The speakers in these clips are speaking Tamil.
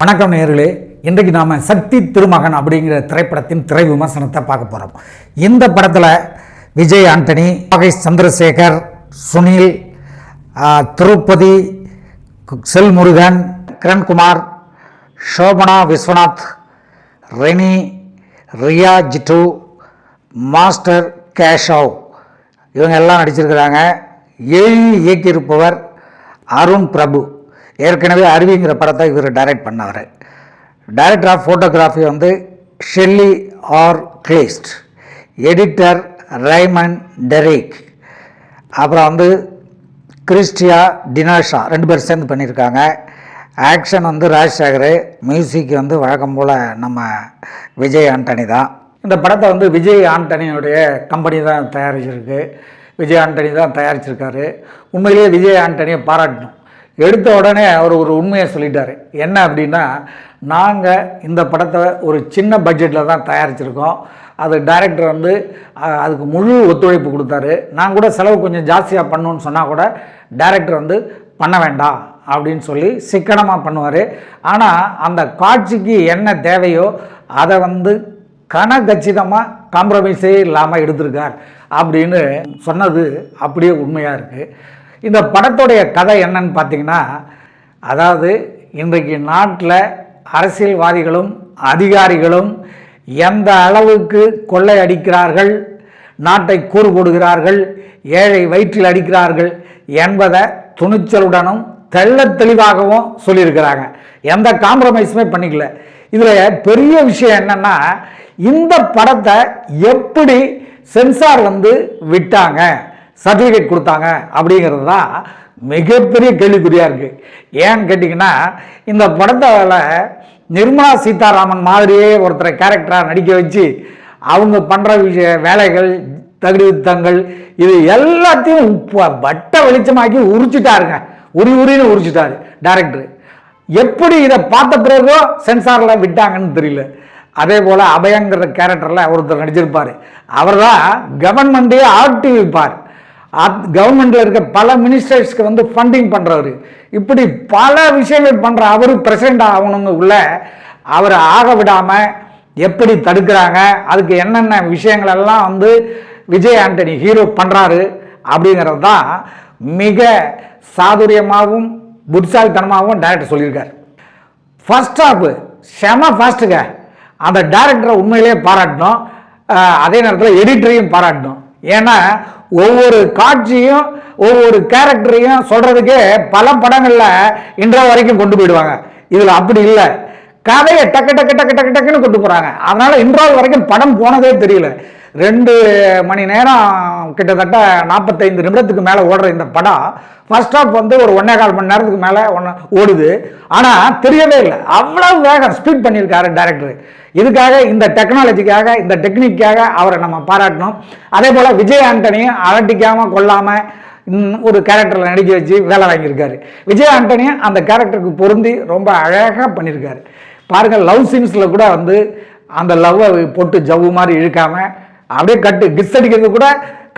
வணக்கம் நேர்களே இன்றைக்கு நாம் சக்தி திருமகன் அப்படிங்கிற திரைப்படத்தின் திரை விமர்சனத்தை பார்க்க போகிறோம் இந்த படத்தில் விஜய் ஆண்டனி நாகேஷ் சந்திரசேகர் சுனில் திருப்பதி செல்முருகன் கிரண்குமார் ஷோபனா விஸ்வநாத் ரெனி ரியா ஜிட்டு மாஸ்டர் கேஷவ் இவங்க எல்லாம் நடிச்சிருக்கிறாங்க. எழுதி இயக்கியிருப்பவர் அருண் பிரபு. ஏற்கனவே அருவிங்கிற படத்தை இவர் டைரக்ட் பண்ணவர் டைரக்டர் ஆஃப் ஃபோட்டோகிராஃபி வந்து Shelley R கிளேஸ்ட் editor Raymond Derrick அப்புறம் வந்து கிறிஸ்டியா டினாஷா ரெண்டு பேர் சேர்ந்து பண்ணியிருக்காங்க. ஆக்ஷன் வந்து ராஜசேகர் மியூசிக் வந்து வழக்கம் போல் நம்ம விஜய் ஆண்டனி தான். இந்த படத்தை வந்து விஜய் ஆண்டனியுடைய கம்பெனி தான் தயாரிச்சிருக்கு. விஜய் ஆண்டனி தான் தயாரிச்சிருக்காரு. உண்மையிலேயே விஜய் ஆண்டனியை பாராட்டணும். எடுத்த உடனே அவர் ஒரு உண்மையை சொல்லிட்டார். என்ன அப்படின்னா நாங்கள் இந்த படத்தை ஒரு சின்ன பட்ஜெட்டில் தான் தயாரிச்சிருக்கோம். அது டைரக்டர் வந்து அதுக்கு முழு ஒத்துழைப்பு கொடுத்தாரு. நான் கூட செலவு கொஞ்சம் ஜாஸ்தியாக பண்ணணும்னு சொன்னால் கூட டைரக்டர் வந்து பண்ண வேண்டாம் அப்படின்னு சொல்லி சிக்கனமாக பண்ணுவார். ஆனால் அந்த காட்சிக்கு என்ன தேவையோ அதை வந்து கனகச்சிதமாக காம்ப்ரமைஸே இல்லாமல் எடுத்திருக்கார் அப்படின்னு சொன்னது அப்படியே உண்மையாக இருக்குது இந்த படத்துடைய கதை என்னன்னு பார்த்தீங்கன்னா அதாவது இன்றைக்கு நாட்டில் அரசியல்வாதிகளும் அதிகாரிகளும் எந்த அளவுக்கு கொள்ளை அடிக்கிறார்கள் நாட்டை கூறு போடுகிறார்கள் ஏழை வயிற்றில் அடிக்கிறார்கள் என்பதை துணிச்சலுடனும் தெள்ள தெளிவாகவும் சொல்லியிருக்கிறாங்க. எந்த காம்ப்ரமைஸுமே பண்ணிக்கல. இதில் பெரிய விஷயம் என்னென்னா இந்த படத்தை எப்படி சென்சார் வந்து விட்டாங்க? சர்டிஃபிகேட் கொடுத்தாங்க அப்படிங்கிறது தான் மிகப்பெரிய கேள்விக்குறியாக இருக்குது ஏன்னு கேட்டிங்கன்னா இந்த படத்தில் நிர்மலா சீதாராமன் மாதிரியே ஒருத்தரை கேரக்டராக நடிக்க வச்சு அவங்க பண்ணுற விஷய வேலைகள் தகுதித்தங்கள் இது எல்லாத்தையும் உப்ப- வட்ட வெளிச்சமாக்கி உரிச்சிட்டாருங்க. உரி உரின்னு உரிச்சிட்டாரு டேரக்டர் எப்படி இதை பார்த்த பிறகோ சென்சாரில் விட்டாங்கன்னு தெரியல. அதே போல் அபயங்கிற கேரக்டரில் ஒருத்தர் நடிச்சிருப்பார். அவர் தான் கவர்மெண்ட்டையே ஆட்டி வைப்பார் அத் கவர்மெண்ட்டில் இருக்க பல மினிஸ்டர்ஸ்க்கு வந்து ஃபண்டிங் பண்ணுறவர் இப்படி பல விஷயங்கள் பண்ணுற அவர் பிரசிடண்ட் ஆகணுங்க உள்ள அவரை ஆக விடாமல் எப்படி தடுக்கிறாங்க அதுக்கு என்னென்ன விஷயங்களெல்லாம் வந்து விஜய் ஆண்டனி ஹீரோ பண்ணுறாரு அப்படிங்கிறது தான் மிக சாதுரியமாகவும் புட்சாலித்தனமாகவும் டைரக்டர் சொல்லியிருக்காரு. ஃபர்ஸ்ட் ஆஃபு செம ஃபாஸ்ட்டுங்க அந்த டேரக்டரை உண்மையிலேயே பாராட்டணும். அதே நேரத்தில் எடிட்டரையும் பாராட்டணும். ஏன்னா ஒவ்வொரு காட்சியும் ஒவ்வொரு கேரக்டரையும் சொல்கிறதுக்கே பல படங்களில் இன்றைய வரைக்கும் கொண்டு போயிடுவாங்க. இதில் அப்படி இல்லை. கதையை டக்கு டக்கு டக்கு டக்கு டக்குன்னு கொண்டு போகிறாங்க அதனால் இன்றால் வரைக்கும் படம் போனதே தெரியல. ரெண்டு மணி நேரம் கிட்டத்தட்ட நாற்பத்தைந்து நிமிடத்துக்கு மேலே ஓடுற இந்த படம் ஃபர்ஸ்ட் ஆஃப் வந்து ஒரு ஒன்றே கால் மணி நேரத்துக்கு மேலே ஒன்று ஓடுது. ஆனால் தெரியவே இல்லை. அவ்வளவு வேகம் ஸ்பீட் பண்ணியிருக்காரு டேரக்டர் இதுக்காக இந்த டெக்னாலஜிக்காக இந்த டெக்னிக்காக அவரை நம்ம பாராட்டணும். அதே போல் விஜய் ஆண்டனியும் அலட்டிக்காமல் கொள்ளாமல் ஒரு கேரக்டரில் நடிக்க வச்சு வேலை வாங்கியிருக்காரு. விஜய் ஆண்டனியும் அந்த கேரக்டருக்கு பொருந்தி ரொம்ப அழகாக பண்ணியிருக்காரு. பாருங்கள் லவ் சீன்ஸில் கூட வந்து அந்த லவ்வை போட்டு ஜவ்வு மாதிரி இழுக்காமல் அப்படியே கட்டு கிஸ் அடிக்கிறது கூட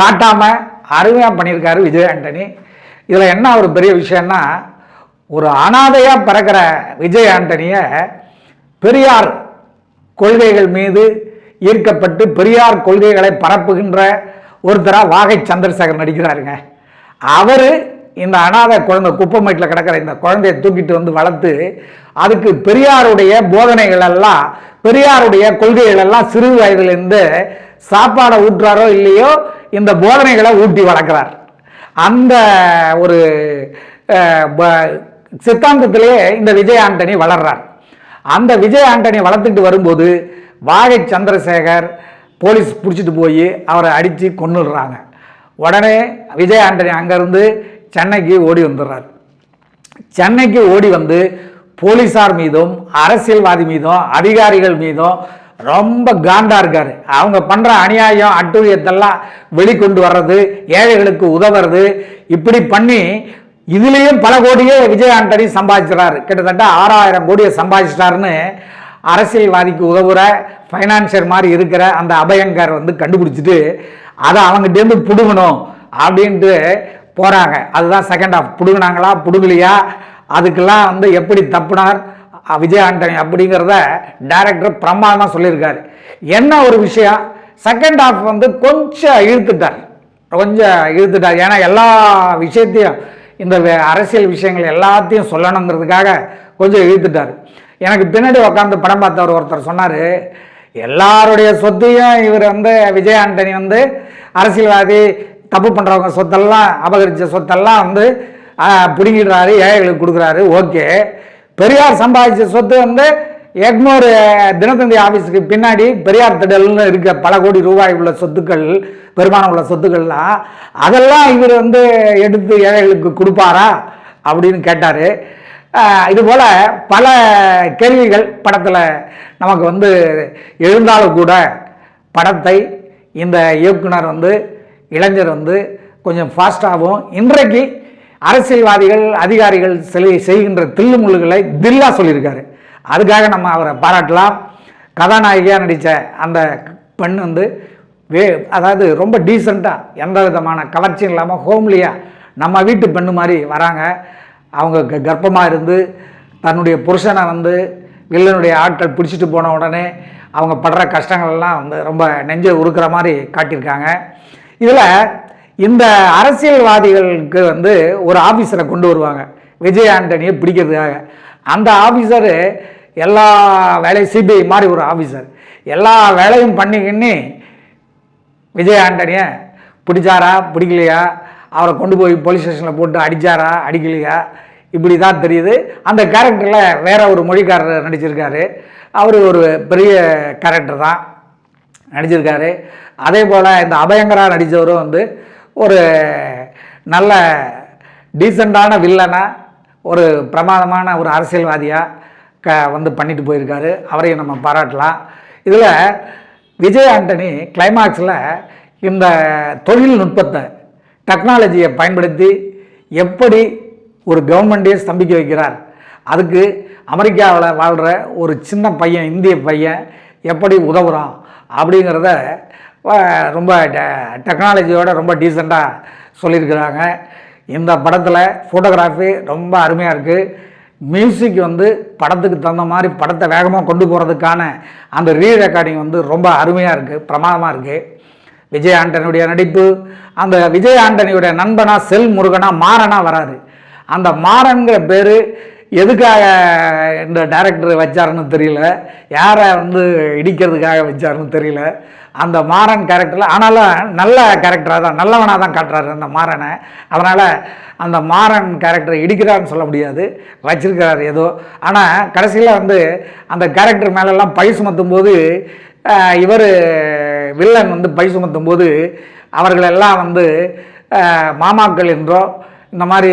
காட்டாமல் அருமையாக பண்ணியிருக்காரு விஜய் ஆண்டனி. இதில் என்ன ஒரு பெரிய விஷயம்னா ஒரு அனாதையாக பிறக்கிற விஜய் ஆண்டனியை பெரியார் கொள்கைகள் மீது ஈர்க்கப்பட்டு பெரியார் கொள்கைகளை பரப்புகின்ற ஒருத்தராக வாகை சந்திரசேகர் நடிக்கிறாருங்க. அவர் இந்த அனாதை குழந்தை குப்பமேட்டில் கிடக்கிற இந்த குழந்தையை தூக்கிட்டு வந்து வளர்த்து அதுக்கு பெரியாருடைய போதனைகள் எல்லாம் பெரியாருடைய கொள்கைகள் எல்லாம் சிறு வயதிலிருந்து சாப்பாடை ஊற்றுறாரோ இல்லையோ இந்த போதனைகளை ஊட்டி வளர்க்குறார். அந்த ஒரு ப- சித்தாந்தத்திலே இந்த விஜய் ஆண்டனி வளர்றார். அந்த விஜய் ஆண்டனி வளர்த்துட்டு வரும்போது வாகை சந்திரசேகர் போலீஸ் பிடிச்சிட்டு போய் அவரை அடித்து கொன்னுடுறாங்க. உடனே விஜய் ஆண்டனி அங்கேருந்து சென்னைக்கு ஓடி வந்துடுறார். சென்னைக்கு ஓடி வந்து போலீஸார் மீதும் அரசியல்வாதி மீதும் அதிகாரிகள் மீதும் ரொம்ப காண்டா இருக்காரு. அவங்க பண்ற அநியாயம் அட்டூழியத்தெல்லாம் வெளிக்கொண்டு வர்றது ஏழைகளுக்கு உதவுறது இப்படி பண்ணி இதுலேயும் பல கோடியே விஜய் ஆண்டனி சம்பாதிச்சிடறாரு. கிட்டத்தட்ட ஆறாயிரம் கோடியை சம்பாதிச்சிட்டாருன்னு அரசியல்வாதிக்கு உதவுற ஃபைனான்சியர் மாதிரி இருக்கிற அந்த அபயங்கர் வந்து கண்டுபிடிச்சிட்டு அதை அவங்ககிட்டேருந்து பிடுங்கணும் அப்படின்ட்டு போகிறாங்க அதுதான் செகண்ட் ஆஃப் பிடுங்கினாங்களா? பிடுங்கலையா? அதுக்கெல்லாம் வந்து எப்படி தப்புனார்? விஜய் ஆண்டனி அப்படிங்கிறத டைரக்டர் பிரமாதமாக சொல்லியிருக்காரு. என்ன ஒரு விஷயம்? செகண்ட் ஹாஃப் வந்து கொஞ்சம் இழுத்துட்டார். கொஞ்சம் இழுத்துட்டார். ஏன்னா எல்லா விஷயத்தையும் இந்த வே- அரசியல் விஷயங்கள் எல்லாத்தையும் சொல்லணுங்கிறதுக்காக கொஞ்சம் இழுத்துட்டார். எனக்கு பின்னாடி உட்காந்து படம் பார்த்தவர் ஒருத்தர் சொன்னார் எல்லாருடைய சொத்தையும் இவர் வந்து விஜய் ஆண்டனி வந்து அரசியல்வாதி தப்பு பண்ணுறவங்க சொத்தெல்லாம் அபகரித்த சொத்தெல்லாம் வந்து பிடிங்கிடுறாரு பிடுங்கிடுறாரு ஏழைகளுக்கு கொடுக்குறாரு. ஓகே. பெரியார் சம்பாதிச்ச சொத்து வந்து எக்மோர் தினத்தந்தி ஆஃபீஸுக்கு பின்னாடி பெரியார் திடல்னு இருக்க பல கோடி ரூபாய் உள்ள சொத்துக்கள் பெருமானம் உள்ள சொத்துக்கள்லாம் அதெல்லாம் இவர் வந்து எடுத்து ஏழைகளுக்கு கொடுப்பாரா அப்படின்னு கேட்டார். இதுபோல் பல கேள்விகள் படத்தில் நமக்கு வந்து எழுந்தாலும் கூட படத்தை இந்த இயக்குனர் வந்து இளைஞர் வந்து கொஞ்சம் ஃபாஸ்ட்டாகவும் இன்றைக்கு அரசியல்வாதிகள் அதிகாரிகள் செலி செய்கின்ற தில்லுமுள்ளுகளை தில்லா சொல்லியிருக்காரு. அதுக்காக நம்ம அவரை பாராட்டலாம். கதாநாயகியாக நடித்த அந்த பெண் வந்து வே அதாவது ரொம்ப டீசெண்டாக எந்த விதமான கவர்ச்சியும் இல்லாமல் ஹோம்லியாக நம்ம வீட்டு பெண்ணு மாதிரி வராங்க. அவங்க க- கர்ப்பமாக இருந்து தன்னுடைய புருஷனை வந்து வில்லனுடைய ஆட்கள் பிடிச்சிட்டு போன உடனே அவங்க படுற கஷ்டங்கள் எல்லாம் வந்து ரொம்ப நெஞ்சை உருக்கிற மாதிரி காட்டியிருக்காங்க. இதில் இந்த அரசியல்வாதிகளுக்கு வந்து ஒரு ஆஃபீஸரை கொண்டு வருவாங்க. விஜய் ஆண்டனியை பிடிக்கிறதுக்காக. அந்த ஆஃபீஸரு எல்லா வேலையும் சிபிஐ மாதிரி ஒரு ஆஃபீஸர் எல்லா வேலையும் பண்ணிக்கின்னு விஜய் ஆண்டனியை பிடிச்சாரா பிடிக்கலையா? அவரை கொண்டு போய் போலீஸ் ஸ்டேஷனில் போட்டு அடிச்சாரா அடிக்கலையா? இப்படி தான் தெரியுது. அந்த கேரக்டரில் வேற ஒரு மொழிக்காரர் நடிச்சிருக்காரு. அவர் ஒரு பெரிய கேரக்டர் தான். நடிச்சிருக்காரு. அதே போல் இந்த அபயங்கரா நடித்தவரும் வந்து ஒரு நல்ல டீசெண்டான வில்லனாக ஒரு பிரமாதமான ஒரு அரசியல்வாதியாக க வந்து பண்ணிட்டு போயிருக்காரு. அவரையும் நம்ம பாராட்டலாம். இதில் விஜய் ஆண்டனி கிளைமாக்ஸில் இந்த தொழில்நுட்பத்தை டெக்னாலஜியை பயன்படுத்தி எப்படி ஒரு கவர்மெண்ட்டையே ஸ்தம்பிக்க வைக்கிறார். அதுக்கு அமெரிக்காவில் வாழ்கிற ஒரு சின்ன பையன் இந்திய பையன் எப்படி உதவுறான் அப்படிங்கிறத ரொம்ப டெக்னாலஜியோட ரொம்ப டீசெண்டாக சொல்லியிருக்கிறாங்க. இந்த படத்தில் ஃபோட்டோகிராஃபி ரொம்ப அருமையாக இருக்குது மியூசிக் வந்து படத்துக்கு தகுந்த மாதிரி படத்தை வேகமாக கொண்டு போகிறதுக்கான அந்த ரீ ரெக்கார்டிங் வந்து ரொம்ப அருமையாக இருக்குது பிரமாதமாக இருக்குது விஜய் ஆண்டனியுடைய நடிப்பு அந்த விஜய் ஆண்டனியுடைய நண்பனா செல் முருகனா மாறனா வராரு. அந்த மாறன்கிற பேர் எதுக்காக இந்த டேரக்டர் வச்சாருன்னு தெரியல. யாரை வந்து இடிக்கிறதுக்காக வச்சாருன்னு தெரியல. அந்த மாறன் கேரக்டரில் ஆனாலும் நல்ல கேரக்டராக தான் நல்லவனாக தான் காட்டுறாரு அந்த மாறனை. அதனால் அந்த மாறன் கேரக்டரை இடிக்கிறான்னு சொல்ல முடியாது வச்சிருக்கிறார் ஏதோ. ஆனால் கடைசியில் வந்து அந்த கேரக்டர் மேலெல்லாம் பழி சுமத்தும் போது இவர் வில்லன் வந்து பழி சுமத்தும் போது அவர்களெல்லாம் வந்து மாமாக்கள் என்றோ இந்த மாதிரி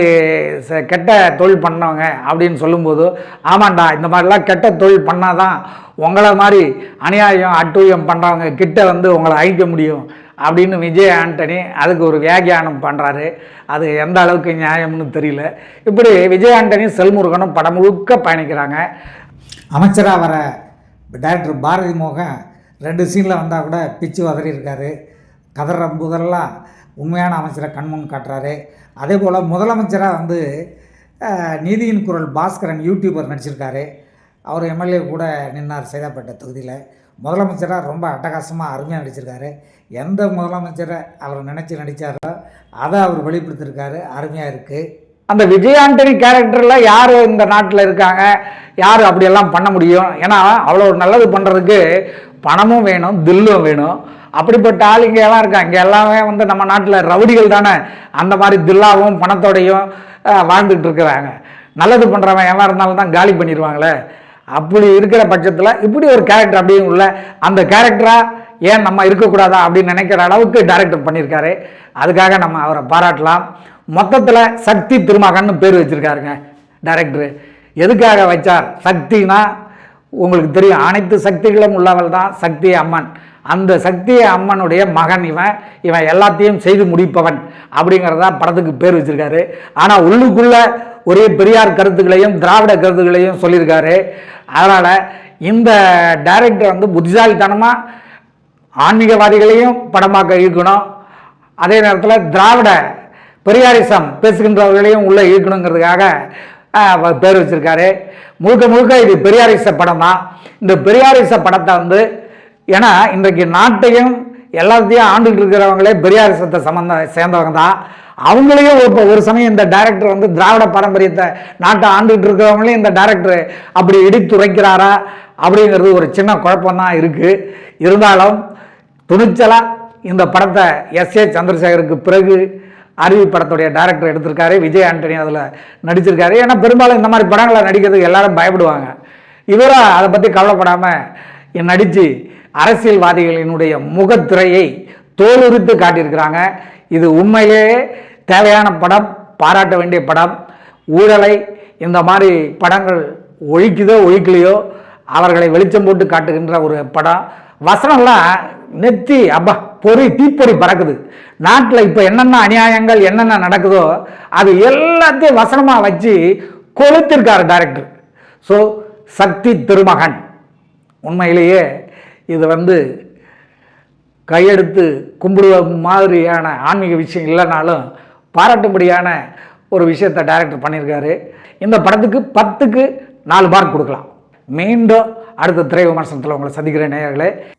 ச- கெட்ட தொழில் பண்ணவங்க அப்படின்னு சொல்லும்போது ஆமாண்டா இந்த மாதிரிலாம் கெட்ட தொழில் பண்ணால் தான் உங்களை மாதிரி அநியாயம் அட்டூழியம் பண்ணுறவங்க கிட்ட வந்து உங்களை அழிக்க முடியும் அப்படின்னு விஜய் ஆண்டனி அதுக்கு ஒரு வியாகியானம் பண்ணுறாரு அது எந்த அளவுக்கு நியாயம்னு தெரியல. இப்படி விஜய் ஆண்டனி செல்முருகனும் படம் முழுக்க பயணிக்கிறாங்க. அமைச்சராக வர டைரக்டர் பாரதி மோகன் ரெண்டு சீனில் வந்தால் கூட பிச்சு வதறி இருக்காரு கதற முதல்லாம் உண்மையான அமைச்சரை கண்முன் காட்டுறாரு. அதே போல் முதலமைச்சராக வந்து நீதியின் குரல் பாஸ்கரன் யூடியூபர் நடிச்சிருக்காரு. அவர் எம்எல்ஏ கூட நின்னார் சேதாப்பேட்டை தொகுதியில். முதலமைச்சராக ரொம்ப அட்டகாசமாக அருமையாக நடிச்சிருக்காரு. எந்த முதலமைச்சரை அவர் நினச்சி நடித்தாரோ அதை அவர் வெளிப்படுத்தியிருக்காரு அருமையாக இருக்குது அந்த விஜயாண்டனி கேரக்டரில் யார் இந்த நாட்டில் இருக்காங்க? யார் அப்படியெல்லாம் பண்ண முடியும்? ஏன்னா அவ்வளோ நல்லது பண்ணுறதுக்கு பணமும் வேணும் தில்லும் வேணும். அப்படிப்பட்ட ஆள் இங்கே எல்லாம் இருக்கா? இங்கே எல்லாமே வந்து நம்ம நாட்டில் ரவுடிகள் தானே? அந்த மாதிரி தில்லாவும் பணத்தோடையும் அஹ், வாழ்ந்துட்டு இருக்கிறாங்க. நல்லது பண்ணுறவன் எவன் இருந்தாலும் தான் காலி பண்ணிடுவாங்களே? அப்படி இருக்கிற பட்சத்தில் இப்படி ஒரு கேரக்டர் அப்படியும் உள்ள அந்த கேரக்டராக ஏன் நம்ம இருக்கக்கூடாதா அப்படின்னு நினைக்கிற அளவுக்கு டைரக்டர் பண்ணியிருக்காரு. அதுக்காக நம்ம அவரை பாராட்டலாம். மொத்தத்தில் சக்தி திருமகன்னு பேர் வச்சிருக்காருங்க டைரக்டரு எதுக்காக வச்சார்? சக்தினா உங்களுக்கு தெரியும் அனைத்து சக்திகளும் உள்ளவள் தான் சக்தி அம்மன். அந்த சக்தி அம்மனுடைய மகன் இவன் இவன் எல்லாத்தையும் செய்து முடிப்பவன் அப்படிங்கிறதா படத்துக்கு பேர் வச்சிருக்காரு. ஆனால் உள்ளுக்குள்ள ஒரே பெரியார் கருத்துக்களையும் திராவிட கருத்துக்களையும் சொல்லியிருக்காரு. அதனால் இந்த டைரக்டர் வந்து புத்திசாலித்தனமாக ஆன்மீகவாதிகளையும் படமாக்க இழுக்கணும் அதே நேரத்தில் திராவிட பெரியாரிசம் பேசுகின்றவர்களையும் உள்ளே இழுக்கணுங்கிறதுக்காக அவர் பேர் வச்சுருக்காரு. முழுக்க முழுக்க இது பெரியாரிச படம் தான் இந்த பெரியாரிச படத்தை வந்து ஏன்னா இன்றைக்கு நாட்டையும் எல்லாத்தையும் ஆண்டுகிட்டு இருக்கிறவங்களே பெரியாரிசத்தை சம்மந்த சேர்ந்தவங்க தான் அவங்களையும் இப்போ ஒரு சமயம் இந்த டைரக்டர் வந்து திராவிட பாரம்பரியத்தை நாட்டை ஆண்டுகிட்டு இருக்கிறவங்களையும் இந்த டைரக்டர் அப்படி இடித்துரைக்கிறாரா அப்படிங்கிறது ஒரு சின்ன குழப்பம் தான் இருக்குது இருந்தாலும் துணிச்சலாக இந்த படத்தை எஸ் ஏ சந்திரசேகருக்கு பிறகு அருவி படத்துடைய டைரக்டர் எடுத்திருக்காரு விஜய் ஆண்டனி அதில் நடிச்சிருக்காரு. ஏன்னா பெரும்பாலும் இந்த மாதிரி படங்களை நடிக்கிறதுக்கு எல்லாரும் பயப்படுவாங்க. இவரும் அதை பற்றி கவலைப்படாமல் நடித்து அரசியல்வாதிகளினுடைய முகத்திரையை தோலுரித்து காட்டியிருக்கிறாங்க. இது உண்மையிலேயே தேவையான படம் பாராட்ட வேண்டிய படம். ஊழலை இந்த மாதிரி படங்கள் ஒழிக்குதோ ஒழிக்கலையோ அவர்களை வெளிச்சம் போட்டு காட்டுகின்ற ஒரு படம். வசனம்லாம் நெத்தி அப்பா பொறி தீப்பொறி பறக்குது. நாட்டில் இப்போ என்னென்ன அநியாயங்கள் என்னென்ன நடக்குதோ அது எல்லாத்தையும் வசனமாக வச்சு கொளுத்திருக்காரு டைரக்டர் ஸோ சக்தி திருமகன். உண்மையிலேயே இது வந்து கையெடுத்து கும்பிடுவ மாதிரியான ஆன்மீக விஷயம் இல்லைனாலும் பாராட்டும்படியான ஒரு விஷயத்தை டைரக்டர் பண்ணியிருக்காரு. இந்த படத்துக்கு பத்துக்கு நாலு மார்க் கொடுக்கலாம். மீண்டும் அடுத்த திரை விமர்சனத்தில் உங்களை சந்திக்கிற நேயர்களே.